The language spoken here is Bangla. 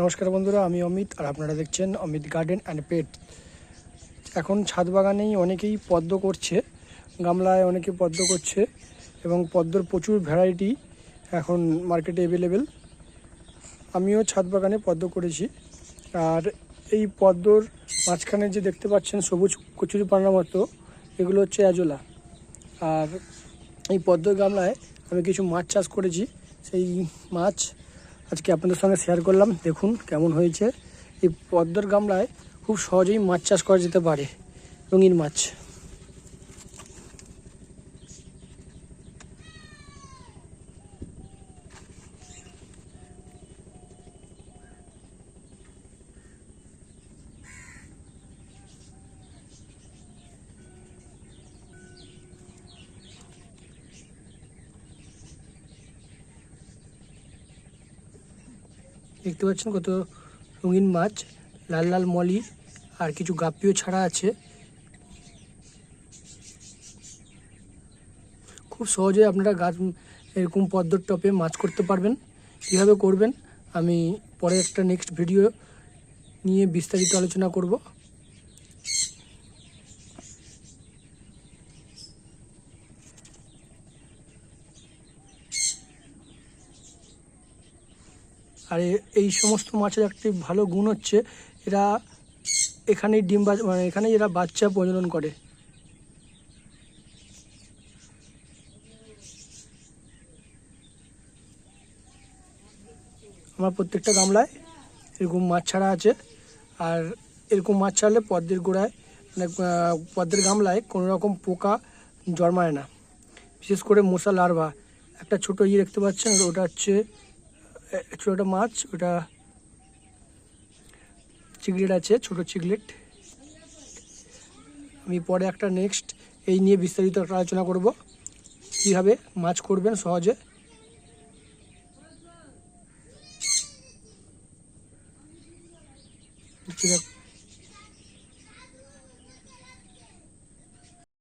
নমস্কার বন্ধুরা, আমি অমিত আর আপনারা দেখছেন অমিত গার্ডেন অ্যান্ড পেট এখন ছাদ বাগানেই অনেকেই পদ্ম করছে, গামলায় অনেকে পদ্ম করছে এবং পদ্মর প্রচুর ভ্যারাইটি এখন মার্কেটে অ্যাভেলেবেল আমিও ছাদ বাগানে পদ্ম করেছি। আর এই পদ্মর মাঝখানে যে দেখতে পাচ্ছেন সবুজ কচুরি পানার মতো, এগুলো হচ্ছে অ্যাজোলা। আর এই পদ্ম গামলায় আমি কিছু মাছ চাষ করেছি, সেই মাছ আজকে আপনাদের সঙ্গে শেয়ার করলাম। দেখুন কেমন হয়েছে। এই পদ্মর গামলায় খুব সহজেই মাছ চাষ করা যেতে পারে। রঙিন মাছ। দেখতে পাচ্ছেন কত রঙিন মাছ, লাল লাল মলি আর কিছু গাপিও ছাড়া আছে। খুব সহজে আপনারা গাছ, এরকম পদ্মর টপে মাছ করতে পারবেন। কীভাবে করবেন? আমি পরে একটা নেক্সট ভিডিও নিয়ে বিস্তারিত আলোচনা করব। আর এই সমস্ত মাছের একটি ভালো গুণ হচ্ছে এরা এখানেই ডিম মানে এখানেই এরা বাচ্চা প্রজনন করে। আমার প্রত্যেকটা গামলায় এরকম মাছ ছাড়া আছে। আর এরকম মাছ ছাড়লে পদ্মের গোড়ায় মানে পদ্মের গামলায় কোনো রকম পোকা জন্মায় না। বিশেষ করে মশা, লার্ভা। একটা ছোটো ইয়ে দেখতে পাচ্ছেন ওটা হচ্ছে ছোটো মাছ, ওটা চিগলেট আছে, ছোট চিগলেট আমি পরে একটা নেক্সট এই নিয়ে বিস্তারিত একটা আলোচনা করব। কীভাবে মাছ করবেন সহজে। ঠিক থাক-